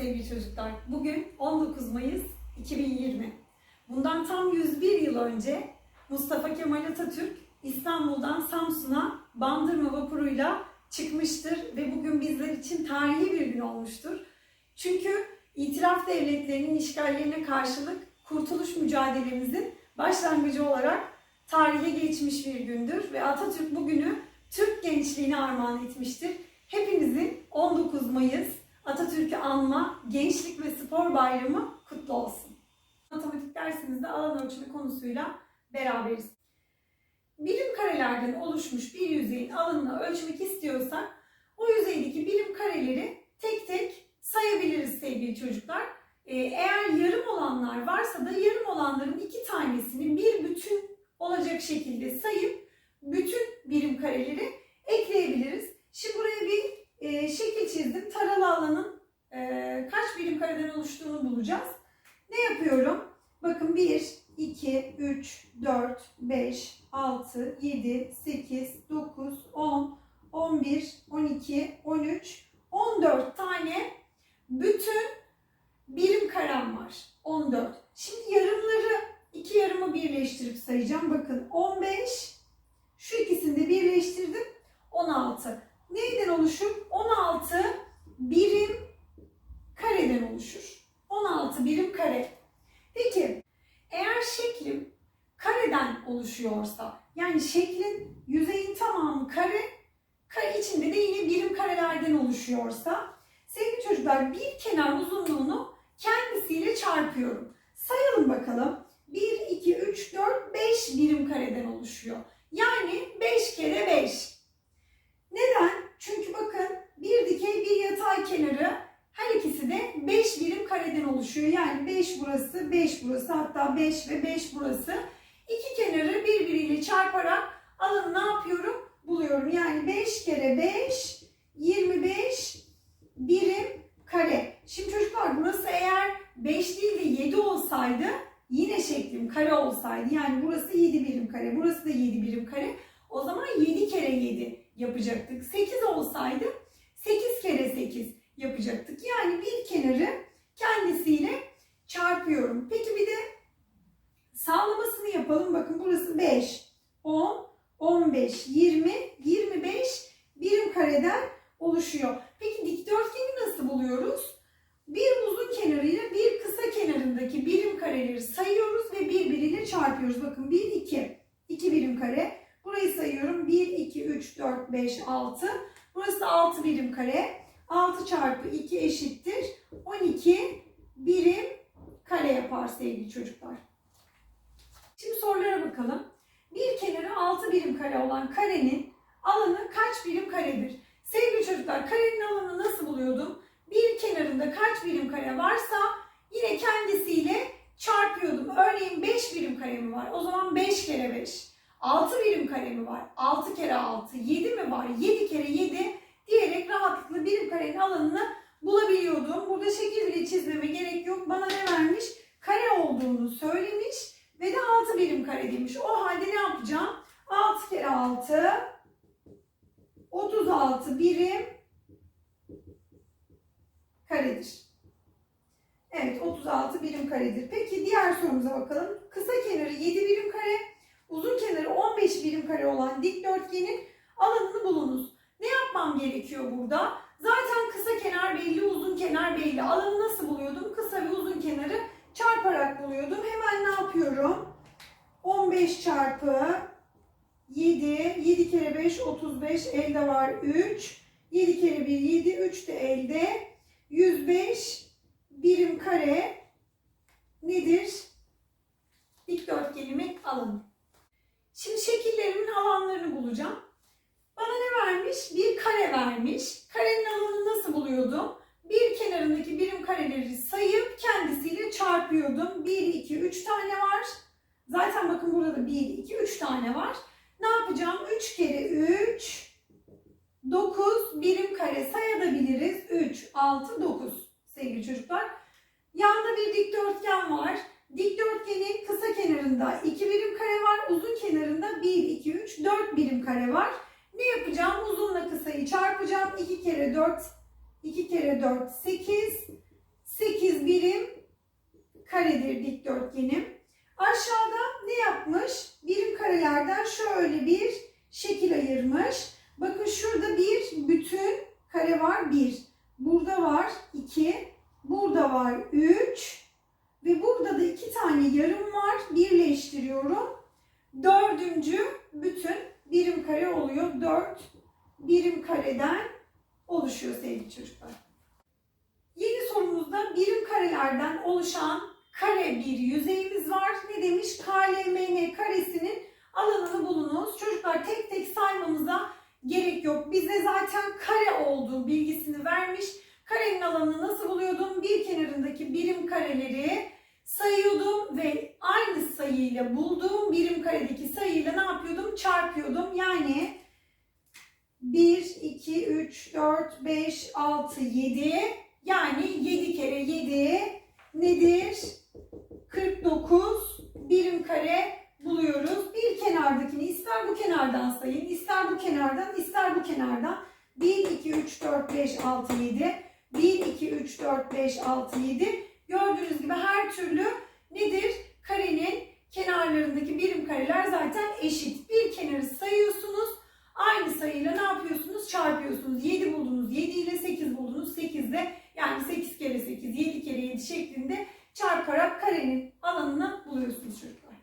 sevgili çocuklar. Bugün 19 Mayıs 2020. Bundan tam 101 yıl önce Mustafa Kemal Atatürk İstanbul'dan Samsun'a Bandırma vapuruyla çıkmıştır ve bugün bizler için tarihi bir gün olmuştur. Çünkü itiraf devletlerinin işgallerine karşılık kurtuluş mücadelemizin başlangıcı olarak tarihe geçmiş bir gündür ve Atatürk bugünü Türk gençliğine armağan etmiştir. Hepinizin 19 Mayıs Atatürk'ü anma Gençlik ve Spor Bayramı kutlu olsun. Matematik dersimizde alan ölçümü konusuyla beraberiz. Birim karelerden oluşmuş bir yüzeyin alanını ölçmek istiyorsak o yüzeydeki birim kareleri tek tek sayabiliriz sevgili çocuklar. Ee, Eğer yarım olanlar varsa da yarım olanların iki tanesini bir bütün olacak şekilde sayıp bütün birim kareleri ekleyebiliriz. Şimdi buraya bir e, şekil çizdim. Taralı alanın birim kareden oluştuğunu bulacağız. Ne yapıyorum? Bakın 1, 2, 3, 4, 5, 6, 7, 8, 9, 10, 11, 12, 13, 14 tane bütün birim karem var. 14. Şimdi yarımları, iki yarımı birleştirip sayacağım. Bakın 15, şu ikisini de birleştirdim. 16. Neyden oluşur? 16 birim kareden oluşur. 16 birim kare. Peki eğer şeklim kareden oluşuyorsa yani şeklin yüzeyin tamamı kare, kare içinde de yine birim karelerden oluşuyorsa sevgili çocuklar bir kenar uzunluğunu kendisiyle çarpıyorum. Sayalım bakalım. 1, 2, 3, 4, 5 birim kareden oluşuyor. Yani 5 kere 5. Neden? Çünkü bakın bir dikey bir yatay kenarı her ikisi de 5 birim kareden oluşuyor. Yani 5 burası, 5 burası hatta 5 ve 5 burası. İki kenarı birbiriyle çarparak alanı ne yapıyorum? Buluyorum. Yani 5 kere 5, 25 birim kare. Şimdi çocuklar burası eğer 5 değil de 7 olsaydı yine şeklim kare olsaydı yani burası 7 birim kare, burası da 7 birim kare. O zaman 7 kere 7 yapacaktık. 8 olsaydı 8 kere 8 yapacaktık. Yani bir kenarı kendisiyle çarpıyorum. Peki bir de sağlamasını yapalım. Bakın burası 5, 10, 15, 20, 25 birim kareden oluşuyor. Peki dikdörtgeni nasıl buluyoruz? Bir uzun kenarıyla bir kısa kenarındaki birim kareleri sayıyoruz ve birbiriyle çarpıyoruz. Bakın 1, 2, 2 birim kare. Burayı sayıyorum. 1, 2, 3, 4, 5, 6. Burası 6 birim kare. 6 çarpı 2 eşittir. 12 birim kare yapar sevgili çocuklar. Şimdi sorulara bakalım. Bir kenarı 6 birim kare olan karenin alanı kaç birim karedir? Sevgili çocuklar karenin alanını nasıl buluyordum? Bir kenarında kaç birim kare varsa yine kendisiyle çarpıyordum. Örneğin 5 birim kare mi var? O zaman 5 kere 5. 6 birim kare mi var? 6 kere 6. 7 mi var? 7 kere 7 diyerek rahatlıkla birim karenin alanını bulabiliyordum. Burada şekil bile çizmeme gerek yok. Bana ne vermiş? Kare olduğunu söylemiş ve de 6 birim kare demiş. O halde ne yapacağım? 6 kere 6 36 birim karedir. Evet 36 birim karedir. Peki diğer sorumuza bakalım. Kısa kenarı 7 birim kare, uzun kenarı 15 birim kare olan dikdörtgenin alanını bulunuz. Ne yapmam gerekiyor burada? Zaten kısa kenar belli, uzun kenar belli. Alanı nasıl buluyordum? Kısa ve uzun kenarı çarparak buluyordum. Hemen ne yapıyorum? 15 çarpı 7, 7 kere 5, 35, elde var 3. 7 kere 1, 7, 3 de elde. 105 birim kare nedir? Dikdörtgenimin alanı. Şimdi şekillerimin alanlarını bulacağım. Bana ne vermiş? Bir kare vermiş. Karenin alanını nasıl buluyordum? Bir kenarındaki birim kareleri sayıp kendisiyle çarpıyordum. 1, 2, 3 tane var. Zaten bakın burada da 1, 2, 3 tane var. Ne yapacağım? 3 kere 3, 9 birim kare sayabiliriz. 3, 6, 9 sevgili çocuklar. Yanda bir dikdörtgen var. Dikdörtgenin kısa kenarında 2 birim kare var. Uzun kenarında 1, 2, 3, 4 birim kare var. Ne yapacağım? Uzunla kısayı çarpacağım. 2 kere 4, 2 kere 4, 8. 8 birim karedir dikdörtgenim. Aşağıda ne yapmış? Birim karelerden şöyle bir şekil ayırmış. Bakın şurada bir bütün kare var 1. Burada var 2. Burada var 3. Ve burada da iki tane yarım var. Birleştiriyorum. Dördüncü bütün birim kare oluyor. 4 birim kareden oluşuyor sevgili çocuklar. Yeni sorumuzda birim karelerden oluşan kare bir yüzeyimiz var. Ne demiş? KLMN karesinin alanını bulunuz. Çocuklar tek tek saymamıza gerek yok. Bize zaten kare olduğu bilgisini vermiş. Karenin alanını nasıl buluyordum? Bir kenarındaki birim kareleri sayıyordum ve aynı sayıyla bulduğum birim karedeki sayıyla ne yapıyordum? Çarpıyordum. Yani 1, 2, 3, 4, 5, 6, 7 yani 7 kere 7 nedir? 49 birim kare buluyoruz. Bir kenardakini ister bu kenardan sayın, ister bu kenardan, ister bu kenardan. 1, 2, 3, 4, 5, 6, 7. 1, 2, 3, 4, 5, 6, 7. Gördüğünüz gibi her türlü nedir? Karenin kenarlarındaki birim kareler zaten eşit. Bir kenarı sayıyorsunuz. Aynı sayıyla ne yapıyorsunuz? Çarpıyorsunuz. 7 buldunuz 7 ile 8 buldunuz 8 ile yani 8 kere 8, 7 kere 7 şeklinde çarparak karenin alanını buluyorsunuz çocuklar.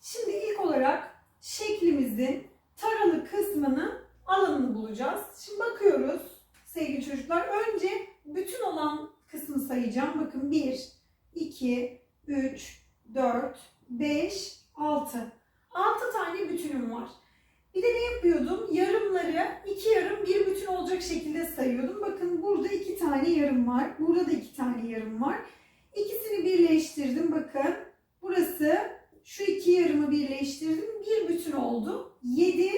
Şimdi ilk olarak şeklimizin taralı kısmının alanını bulacağız. Şimdi bakıyoruz sevgili çocuklar. Önce bütün olan kısmı sayacağım. Bakın 1, 2, 3, 4, 5, 6. 6 tane bütünüm var. Bir de ne yapıyordum? Yarımları iki yarım bir bütün olacak şekilde sayıyordum. Bakın burada iki tane yarım var. Burada da iki tane yarım var. İkisini birleştirdim. Bakın burası şu iki yarımı birleştirdim. Bir bütün oldu. 7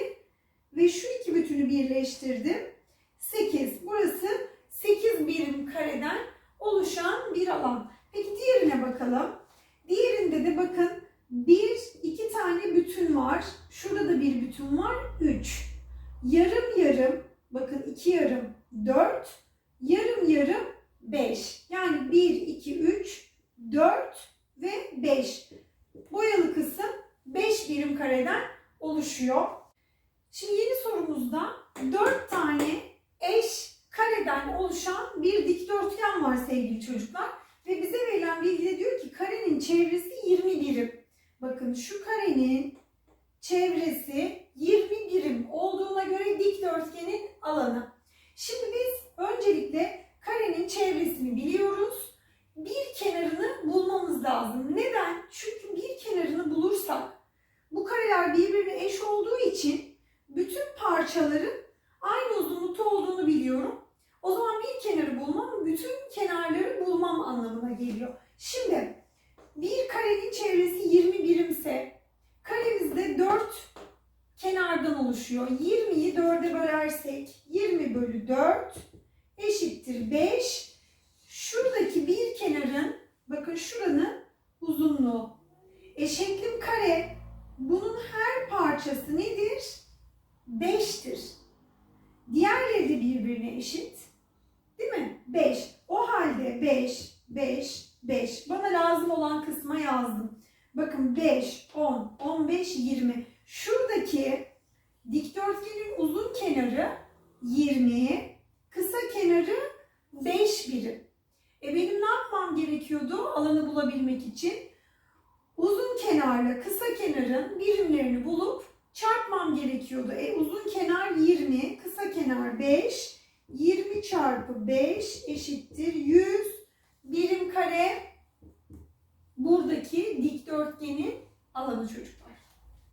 ve şu iki bütünü birleştirdim. 8. Burası 8 birim kareden oluşan bir alan. Peki diğerine bakalım. Diğerinde de bakın bir, iki tane bütün var. Şurada da bir bütün var. Üç. Yarım yarım, bakın iki yarım dört, yarım yarım beş. Yani bir, iki, üç, dört ve beş. Boyalı kısım beş birim kareden oluşuyor. Şimdi yeni sorumuzda dört tane eş kareden oluşan bir dikdörtgen var sevgili çocuklar. Ve bize verilen bilgide diyor ki karenin çevresi 20 birim. Bakın şu karenin çevresi 20 birim olduğuna göre dikdörtgenin alanı. Şimdi biz öncelikle karenin çevresini biliyoruz. Bir kenarını bulmamız lazım. Neden? Çünkü bir kenarını bulursak bu kareler birbirine eş olduğu için bütün parçaların aynı uzunlukta olduğunu biliyorum. O zaman bir kenarı bulmam, bütün kenarları bulmam anlamına geliyor. Şimdi bir karenin çevresi 20 birimse karemizde 4 kenardan oluşuyor. 20'yi 4'e bölersek 20 bölü 4 eşittir 5. Şuradaki bir kenarın bakın şuranın uzunluğu. E şeklim kare. Bunun her parçası nedir? 5'tir. Diğerleri de birbirine eşit. Değil mi? 5. O halde 5, 5, 5. Bana lazım olan kısma yazdım. Bakın 5, 10, 15, 20. Şuradaki dikdörtgenin uzun kenarı 20, kısa kenarı 5 birim. Benim ne yapmam gerekiyordu alanı bulabilmek için? Uzun kenarla kısa kenarın birimlerini bulup çarpmam gerekiyordu. E uzun kenar 20, kısa kenar 5. 20 çarpı 5 eşittir 100 birim kare buradaki dikdörtgenin alanı çocuklar.